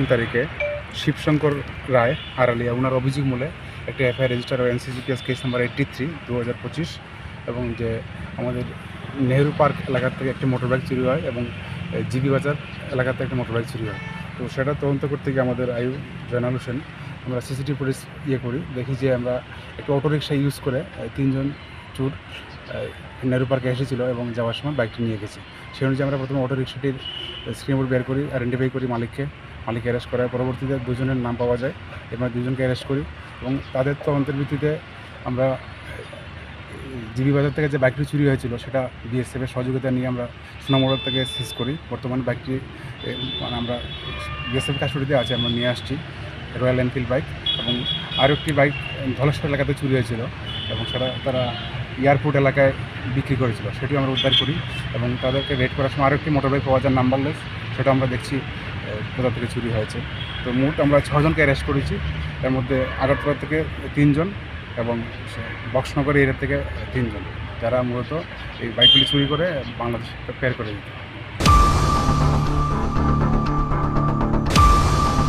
তিন তারিখে শিবশঙ্কর রায় আড়ালিয়া ওনার অভিযোগ মূলে একটি FIR register NCCPS case case number eighty three দু হাজার পঁচিশ, এবং যে আমাদের নেহেরু পার্ক এলাকার থেকে একটি মোটরবাইক চুরি হয় এবং জিবি বাজার এলাকার থেকে একটি মোটরবাইক চুরি হয়। তো সেটা তদন্ত করতে গিয়ে আমাদের আয়ু জয়নাল হোসেন আমরা সিসিটিভি ফুটেজ ইয়ে করি, দেখি যে আমরা একটা অটোরিকশা ইউজ করে তিনজন চুর নেহেরু পার্কে এসেছিল এবং যাওয়ার সময় বাইকটি নিয়ে গেছে। সেই অনুযায়ী আমরা প্রথমে অটোরিকশাটির স্ক্রিনবোর্ড বের করি আইডেন্টিফাই করি মালিককে মালিক অ্যারেস্ট করার পরবর্তীতে দুজনের নাম পাওয়া যায়। এবার দুজনকে অ্যারেস্ট করি এবং তাদের তদন্তের ভিত্তিতে আমরা, জিবি বাজার থেকে যে বাইকটি চুরি হয়েছিল, সেটা বিএসএফের সহযোগিতা নিয়ে আমরা সোনামোড়ার থেকে সিজ করি। বর্তমানে বাইকটি মানে আমরা বিএসএফ কাস্টডিতে আছে, আমরা নিয়ে আসছি রয়্যাল এনফিল্ড বাইক এবং আরও একটি বাইক ধলেশ্বর এলাকাতে চুরি হয়েছিল এবং সেটা তারা এয়ারপোর্ট এলাকায় বিক্রি করেছিল। সেটিও আমরা উদ্ধার করি এবং তাদেরকে রেড করার সময় আরও একটি মোটর বাইক পাওয়া যায় নাম্বারলেস সেটা আমরা দেখছি কোথা থেকে চুরি হয়েছে। তো মোট আমরা ছজনকে অ্যারেস্ট করেছি। এর মধ্যে আগরতলা থেকে তিনজন এবং বক্সনগর এরিয়া থেকে তিনজন, যারা মূলত এই বাইকগুলি চুরি করে বাংলাদেশ ফের করে দিত